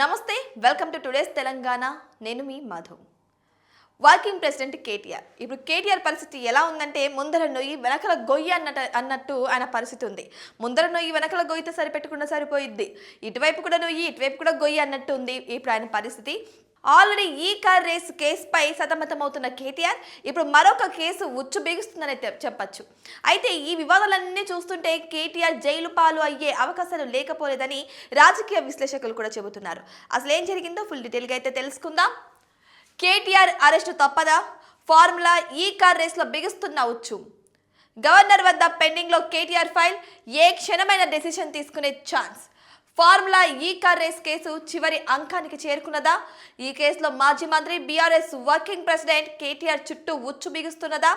నమస్తే welcome to today's Telangana. నేను మీ మధు వర్కింగ్ ప్రెసిడెంట్ కేటీఆర్. ఇప్పుడు కేటీఆర్ పరిస్థితి ఎలా ఉందంటే ముందర నొయ్యి వెనకల గొయ్యి అన్నట్టు అన్నట్టు ఆయన పరిస్థితి ఉంది. ముందర నొయ్యి వెనకల గొయ్యితో సరిపెట్టుకున్న సరిపోయిద్ది. ఇటువైపు కూడా నొయ్యి ఇటువైపు కూడా గొయ్యి అన్నట్టు ఉంది. ఇప్పుడు ఆయన పరిస్థితి ఆల్రెడీ ఈ కార్ రేస్ కేసుపై సతమతమవుతున్న కేటీఆర్ ఇప్పుడు మరొక కేసు ఉచ్చు బిగుస్తుందని చెప్పచ్చు. అయితే ఈ వివాదాలన్నీ చూస్తుంటే కేటీఆర్ జైలు పాలు అయ్యే అవకాశాలు లేకపోలేదని రాజకీయ విశ్లేషకులు కూడా చెబుతున్నారు. అసలు ఏం జరిగిందో ఫుల్ డీటెయిల్గా అయితే తెలుసుకుందాం. కేటీఆర్ అరెస్టు తప్పదా? ఫార్ములా ఈ కార్ రేస్లో బిగుస్తున్న ఉచ్చు. గవర్నర్ వద్ద పెండింగ్లో కేటీఆర్ ఫైల్ ఏ క్షణమైన డెసిషన్ తీసుకునే chance. Formula E car race case చివరి అంకానికి చేరుకున్నదా? ఈ కేసులో మాజీ మంత్రి బీఆర్ఎస్ వర్కింగ్ ప్రెసిడెంట్ కేటీఆర్ చుట్టూ ఉచ్చు బిగుస్తున్నదా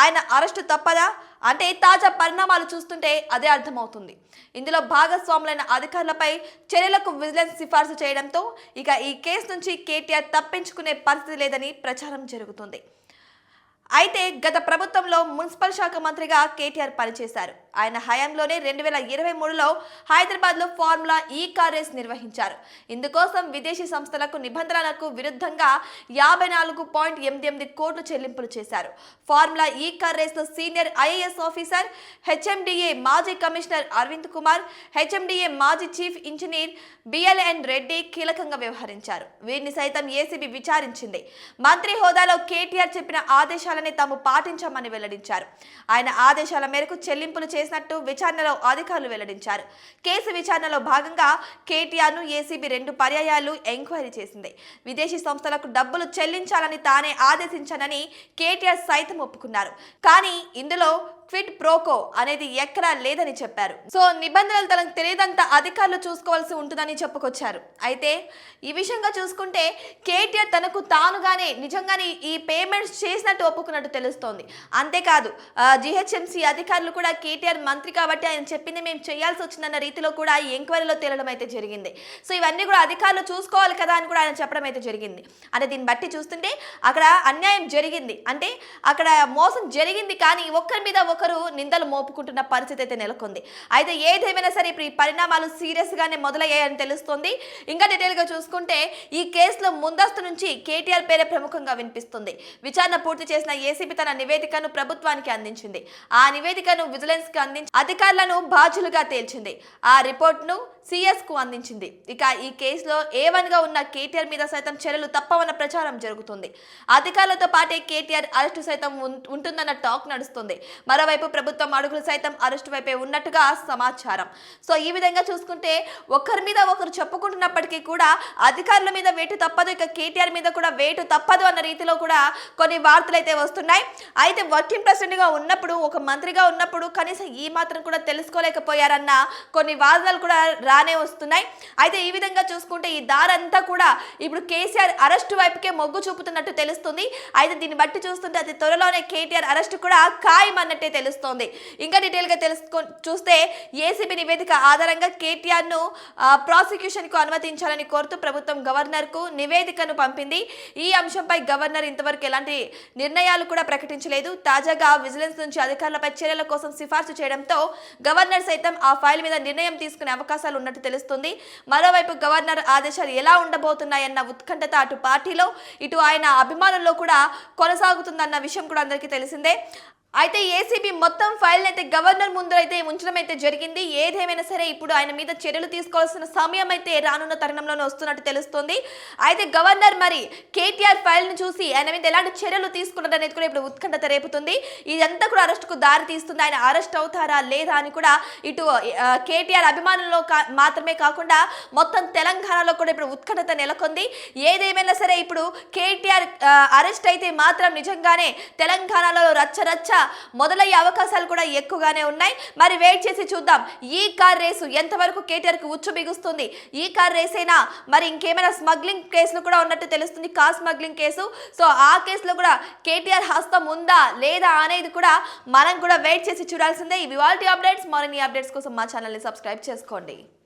ఆయన అరెస్టు తప్పదా? అంటే తాజా పరిణామాలు చూస్తుంటే అదే అర్థమవుతుంది. ఇందులో భాగస్వాములైన అధికారులపై చర్యలకు విజిలెన్స్ సిఫార్సు చేయడంతో ఇక ఈ కేసు నుంచి కేటీఆర్ తప్పించుకునే పరిస్థితి లేదని ప్రచారం జరుగుతుంది. అయితే గత ప్రభుత్వంలో మున్సిపల్ శాఖ మంత్రిగా కేటీఆర్ పనిచేశారు. ఆయన హయాంలోనే రెండు వేల ఇరవై మూడులో హైదరాబాద్లో ఫార్ములా ఈ కార్ రేస్ నిర్వహించారు. ఇందుకోసం విదేశీ సంస్థలకు నిబంధనలకు విరుద్ధంగా యాభై నాలుగు పాయింట్ ఎనిమిది ఎనిమిది కోట్లు చెల్లింపులు చేశారు. ఫార్ములా ఈ కార్ రేస్లో సీనియర్ ఐఏఎస్ ఆఫీసర్ హెచ్ఎండిఏ మాజీ కమిషనర్ అరవింద్ కుమార్ హెచ్ఎండిఏ మాజీ చీఫ్ ఇంజనీర్ బిఎల్ఎన్ రెడ్డి కీలకంగా వ్యవహరించారు. వీరిని సైతం ఏసీబీ విచారించింది. మంత్రి హోదాలో కేటీఆర్ చెప్పిన ఆదేశాలని తాము పాటించామని వెల్లడించారు. ఆయన ఆదేశాల మేరకు చెల్లింపులు చేసినట్టు విచారణలో అధికారులు వెల్లడించారు. కేసు విచారణలో భాగంగా కేటీఆర్ను ఏసీబీ రెండు పర్యాయాలు ఎంక్వైరీ చేసింది. విదేశీ సంస్థలకు డబ్బులు చెల్లించాలని తానే ఆదేశించానని కేటీఆర్ సైతం ఒప్పుకున్నారు. కానీ ఇందులో క్విట్ ప్రోకో అనేది ఎక్కడా లేదని చెప్పారు. సో నిబంధనలు తనకు తెలియదంత అధికారులు చూసుకోవాల్సి ఉంటుందని చెప్పుకొచ్చారు. అయితే ఈ విషయంగా చూసుకుంటే కేటీఆర్ తనకు తానుగానే నిజంగానే ఈ పేమెంట్స్ చేసినట్టు ఒప్పుకున్నట్టు తెలుస్తోంది. అంతేకాదు జిహెచ్ఎంసీ అధికారులు కూడా కేటీఆర్ మంత్రి కాబట్టి ఆయన చెప్పింది మేము చేయాల్సి వచ్చిందన్న రీతిలో కూడా ఈ ఎంక్వైరీలో తేలడం అయితే జరిగింది. సో ఇవన్నీ కూడా అధికారులు చూసుకోవాలి కదా అని కూడా ఆయన చెప్పడం అయితే జరిగింది. అంటే దీన్ని బట్టి చూస్తుంటే అక్కడ అన్యాయం జరిగింది. అంటే అక్కడ మోసం జరిగింది కానీ ఒక్కరి మీద ఒకరు నిందలు మోపుకుంటున్న పరిస్థితి అయితే నెలకొంది. అయితే ఏదేమైనా సరే ఇప్పుడు ఈ పరిణామాలు సీరియస్ గానే మొదలయ్యాయని తెలుస్తుంది. ఇంకా డీటెయిల్గా చూసుకుంటే ఈ కేసులో ముందస్తు నుంచి కేటీఆర్ పేరే ప్రముఖంగా వినిపిస్తుంది. విచారణ పూర్తి చేసిన ఏసీబీ తన నివేదికను ప్రభుత్వానికి అందించింది. ఆ నివేదికను విజిలెన్స్కి అందించి అధికారులను బాధ్యులుగా తేల్చింది. ఆ రిపోర్ట్ సిఎస్కు సిఎస్కు అందించింది. ఇక ఈ కేసులో ఏ ఉన్న కేటీఆర్ మీద సైతం చర్యలు తప్పవన్న ప్రచారం జరుగుతుంది. అధికారులతో పాటే కేటీఆర్ అరెస్టు సైతం ఉంటుందన్న టాక్ నడుస్తుంది. మరోవైపు ప్రభుత్వం అడుగులు సైతం అరెస్టు వైపే ఉన్నట్టుగా సమాచారం. సో ఈ విధంగా చూసుకుంటే ఒకరి మీద ఒకరు చెప్పుకుంటున్నప్పటికీ కూడా అధికారుల మీద వేటు తప్పదు. ఇక కేటీఆర్ మీద కూడా వేటు తప్పదు అన్న రీతిలో కూడా కొన్ని వార్తలు అయితే వస్తున్నాయి. అయితే వర్కింగ్ ప్రెసిడెంట్గా ఉన్నప్పుడు ఒక మంత్రిగా ఉన్నప్పుడు కనీసం ఈ మాత్రం కూడా తెలుసుకోలేకపోయారన్న కొన్ని వాదనలు కూడా బాగానే వస్తున్నాయి. అయితే ఈ విధంగా చూసుకుంటే ఈ దారంతా కూడా ఇప్పుడు కేసీఆర్ అరెస్టు వైపుకే మొగ్గు చూపుతున్నట్టు తెలుస్తుంది. అయితే దీన్ని బట్టి చూస్తుంటే అతి త్వరలోనే కేటీఆర్ అరెస్టు కూడా ఖాయం అన్నట్టే తెలుస్తోంది. ఇంకా డీటెయిల్గా తెలుసుకో చూస్తే ఏసీబీ నివేదిక ఆధారంగా కేటీఆర్ను ప్రాసిక్యూషన్కు అనుమతించాలని కోరుతూ ప్రభుత్వం గవర్నర్కు నివేదికను పంపింది. ఈ అంశంపై గవర్నర్ ఇంతవరకు ఎలాంటి నిర్ణయాలు కూడా ప్రకటించలేదు. తాజాగా విజిలెన్స్ నుంచి అధికారులపై చర్యల కోసం సిఫార్సు చేయడంతో గవర్నర్ సైతం ఆ ఫైల్ మీద నిర్ణయం తీసుకునే అవకాశాలు ఉన్నట్టు తెలుస్తుంది. మరోవైపు గవర్నర్ ఆదేశాలు ఎలా ఉండబోతున్నాయన్న ఉత్కంఠత అటు పార్టీలో ఇటు ఆయన అభిమానుల్లో కూడా కొనసాగుతుందన్న విషయం కూడా అందరికీ తెలిసిందే. అయితే ఏసీబీ మొత్తం ఫైల్ అయితే గవర్నర్ ముందు అయితే ఉంచడం అయితే జరిగింది. ఏదేమైనా సరే ఇప్పుడు ఆయన మీద చర్యలు తీసుకోవాల్సిన సమయం అయితే రానున్న తరుణంలోనే వస్తున్నట్టు తెలుస్తుంది. అయితే గవర్నర్ మరి కేటీఆర్ ఫైల్ను చూసి ఆయన మీద ఎలాంటి చర్యలు తీసుకున్నారు అనేది కూడా ఇప్పుడు ఉత్కంఠత రేపుతుంది. ఇదంతా కూడా అరెస్టుకు దారి తీస్తుంది. ఆయన అరెస్ట్ అవుతారా లేదా అని కూడా ఇటు కేటీఆర్ అభిమానుల్లో కా- మాత్రమే కాకుండా మొత్తం తెలంగాణలో కూడా ఇప్పుడు ఉత్కంఠత నెలకొంది. ఏదేమైనా సరే ఇప్పుడు కేటీఆర్ అరెస్ట్ అయితే మాత్రం నిజంగానే తెలంగాణలో రచ్చ కూడా మొదలయ్యే అవకాశాలు కూడా ఎక్కువగానే ఉన్నాయి. మరి వెయిట్ చేసి చూద్దాం. ఈ కార్ రేసు ఎంతవరకు కేటీఆర్కి ఉచ్చు బిగుస్తుంది? ఈ కార్ రేస్ అయినా మరి ఇంకేమైనా స్మగ్లింగ్ కేసులు కూడా ఉన్నట్టు తెలుస్తుంది. కార్ స్మగ్లింగ్ కేసు సో ఆ కేసులో కూడా కేటీఆర్ హస్తం ఉందా? లేదా అనేది కూడా మనం కూడా వెయిట్ చేసి చూడాల్సిందే. ఈ వాళ్ళ అప్డేట్స్ మరిన్ని అప్డేట్స్ కోసం మా ఛానల్ని సబ్స్క్రైబ్ చేసుకోండి.